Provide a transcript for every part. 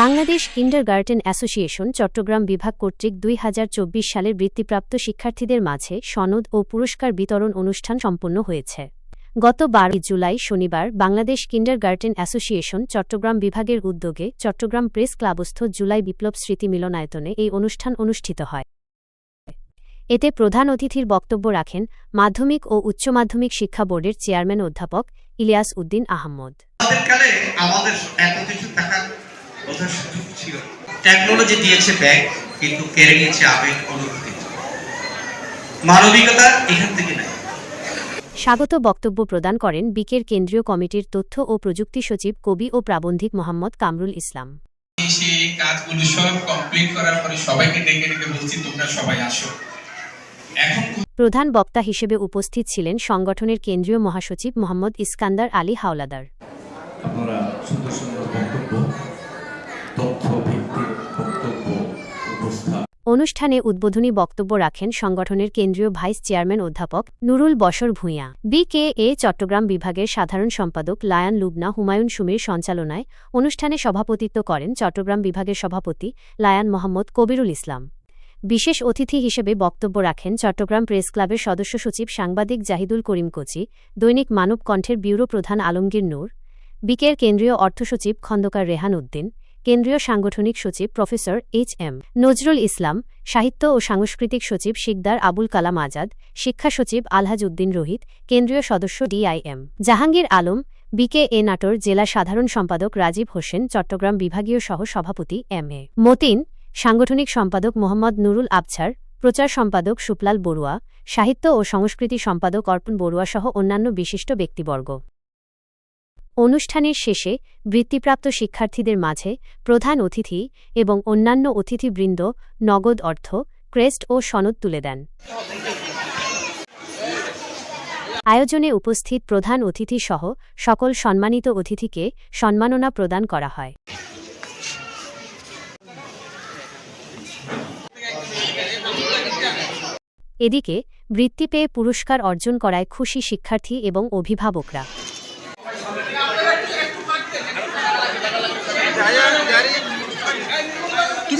Bangladesh kindergarten association Chattogram বিভাগ কর্তৃক দুই হাজার চব্বিশ সালের বৃত্তিপ্রাপ্ত শিক্ষার্থীদের মাঝে সনদ ও পুরস্কার বিতরণ অনুষ্ঠান সম্পন্ন হয়েছে। গত বারোই জুলাই শনিবার বাংলাদেশ কিন্ডারগার্টেন অ্যাসোসিয়েশন চট্টগ্রাম বিভাগের উদ্যোগে চট্টগ্রাম প্রেস ক্লাবস্থ জুলাই বিপ্লব স্মৃতি মিলনায়তনে এই অনুষ্ঠান অনুষ্ঠিত হয়। এতে প্রধান অতিথির বক্তব্য রাখেন মাধ্যমিক ও উচ্চ মাধ্যমিক শিক্ষা বোর্ডের চেয়ারম্যান অধ্যাপক ইলিয়াস উদ্দিন আহমদ। বোঝার সুযোগ ছিল। টেকনোলজি দিয়েছে ব্যাগ কিন্তু কেড়ে নিয়েছে আবেগ অনুভূতি। মানবিকতা এখান থেকে নাই। স্বাগত বক্তব্য প্রদান করেন বিকের কেন্দ্রীয় কমিটির তথ্য ও প্রযুক্তি সচিব কবি ও প্রাবন্ধিক মোহাম্মদ কামরুল ইসলাম। সেই কাজগুলো সব কমপ্লিট করার পরে সবাইকে ডেকে ডেকে বলছি তোমরা সবাই আসো। এখন প্রধান বক্তা হিসেবে উপস্থিত ছিলেন সংগঠনের কেন্দ্রীয় মহাসচিব মোহাম্মদ ইস্কান্দার আলী হাওলাদার। আপনারা সুন্দর সুন্দর বক্তব্য অনুষ্ঠানে উদ্বোধনী বক্তব্য রাখেন সংগঠনের কেন্দ্রীয় ভাইস চেয়ারম্যান অধ্যাপক নুরুল বশর ভূঁইয়া। বিকেএ চট্টগ্রাম বিভাগের সাধারণ সম্পাদক লায়ান লুবনা, হুমায়ুন সুমির সঞ্চালনায় অনুষ্ঠানে সভাপতিত্ব করেন চট্টগ্রাম বিভাগের সভাপতি লায়ান মোহাম্মদ কবিরুল ইসলাম। বিশেষ অতিথি হিসেবে বক্তব্য রাখেন চট্টগ্রাম প্রেস ক্লাবের সদস্য সচিব সাংবাদিক জাহিদুল করিম কোচি, দৈনিক মানব কণ্ঠের ব্যুরো প্রধান আলমগীর নূর, বিকের কেন্দ্রীয় অর্থসচিব খন্দকার রেহান উদ্দিন কেন্দ্রীয় সাংগঠনিক সচিব professor H M Nazrul Islam, সাহিত্য ও সাংস্কৃতিক সচিব শিকদার আবুল কালাম আজাদ, শিক্ষা সচিব আলহাজ উদ্দিন রোহিত, কেন্দ্রীয় সদস্য ডিআইএম জাহাঙ্গীর আলম, বিকে এ নাটোর জেলা সাধারণ সম্পাদক রাজীব হোসেন, চট্টগ্রাম বিভাগীয় সহ সভাপতি এম এ মতিন, সাংগঠনিক সম্পাদক মোহাম্মদ নুরুল আবছার, প্রচার সম্পাদক সুপলাল বড়ুয়া, সাহিত্য ও সংস্কৃতি সম্পাদক অর্পণ বড়ুয়া সহ অন্যান্য বিশিষ্ট ব্যক্তিবর্গ। অনুষ্ঠানের শেষে বৃত্তিপ্রাপ্ত শিক্ষার্থীদের মাঝে প্রধান অতিথি এবং অন্যান্য অতিথিবৃন্দ নগদ অর্থ, ক্রেস্ট ও সনদ তুলে দেন। আয়োজনে উপস্থিত প্রধান অতিথি সহ সকল সম্মানিত অতিথিকে সম্মাননা প্রদান করা হয়। এদিকে বৃত্তি পেয়ে পুরস্কার অর্জন করায় খুশি শিক্ষার্থী এবং অভিভাবকরা।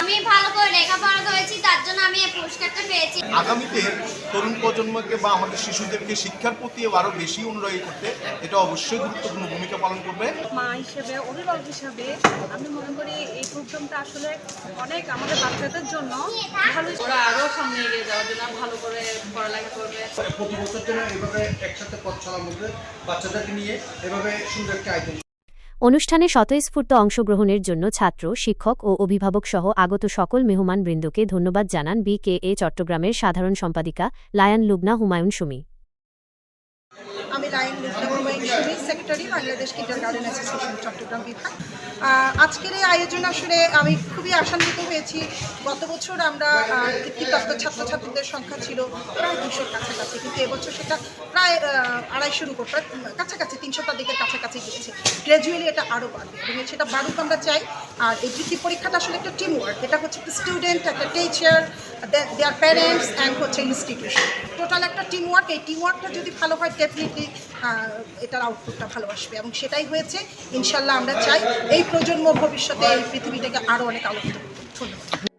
আমি ভালো করে লেখাপড়া করেছি তার জন্য আমি এই পুরস্কারটা পেয়েছি। আগামীতে তরুণ প্রজন্মকে বা আমাদের শিশুদেরকে শিক্ষার প্রতি আরও বেশি অনুরাগী করতে এটা অবশ্যই গুরুত্বপূর্ণ ভূমিকা পালন করবে। মা হিসেবে অভিভাবক হিসাবে আমি মনে করি এই প্রোগ্রামটা আসলে অনেক আমাদের বাচ্চাদের জন্য ভালো। ওরা আরও সামনে এগিয়ে যাওয়ার জন্য ভালো করে পড়ালেখা করবে। প্রতি বছর যেন এভাবে একসাথে পথ চলার মধ্যে বাচ্চাদেরকে নিয়ে এভাবে সুন্দর একটা আয়োজন অনুষ্ঠানে স্বতঃস্ফূর্ত অংশগ্রহণের জন্য ছাত্র, শিক্ষক ও অভিভাবক সহ আগত সকল মেহমান বৃন্দকে ধন্যবাদ জানান বিকেএ চট্টগ্রামের সাধারণ সম্পাদিকা লায়ান লুবনা হুমায়ুন সুমি। আমি line secretary Bangladesh kindergarten association Chattogram বিভাগ। আজকের এই আয়োজন আসলে আমি খুবই আশান্বিত হয়েছি। গত বছর আমরা আহ, বৃত্তিপ্রাপ্ত ছাত্রছাত্রীদের সংখ্যা ছিল প্রায় দুশোর কাছাকাছি কিন্তু এবছর সেটা প্রায় আড়াইশোর উপর প্রায় কাছাকাছি তিনশোটার দিকের কাছাকাছি গিয়েছে। গ্র্যাজুয়ালি এটা আরও বাড়বে এবং সেটা বাড়ুক আমরা চাই। আর এই বৃত্তি পরীক্ষাটা আসলে একটা টিম ওয়ার্ক এটা হচ্ছে একটা স্টুডেন্ট একটা টিচার দেয়ার প্যারেন্টস অ্যান্ড হচ্ছে ইনস্টিটিউশন টোটাল একটা টিম ওয়ার্ক এই টিম ওয়ার্কটা যদি ভালো হয় ডেফিনেটলি এটার আউটপুটটা ভালো আসবে এবং সেটাই হয়েছে, ইনশাল্লাহ আমরা চাই এই প্রজন্ম ভবিষ্যতে এই পৃথিবীটাকে আরও অনেক আলোকিত করবে ধন্যবাদ।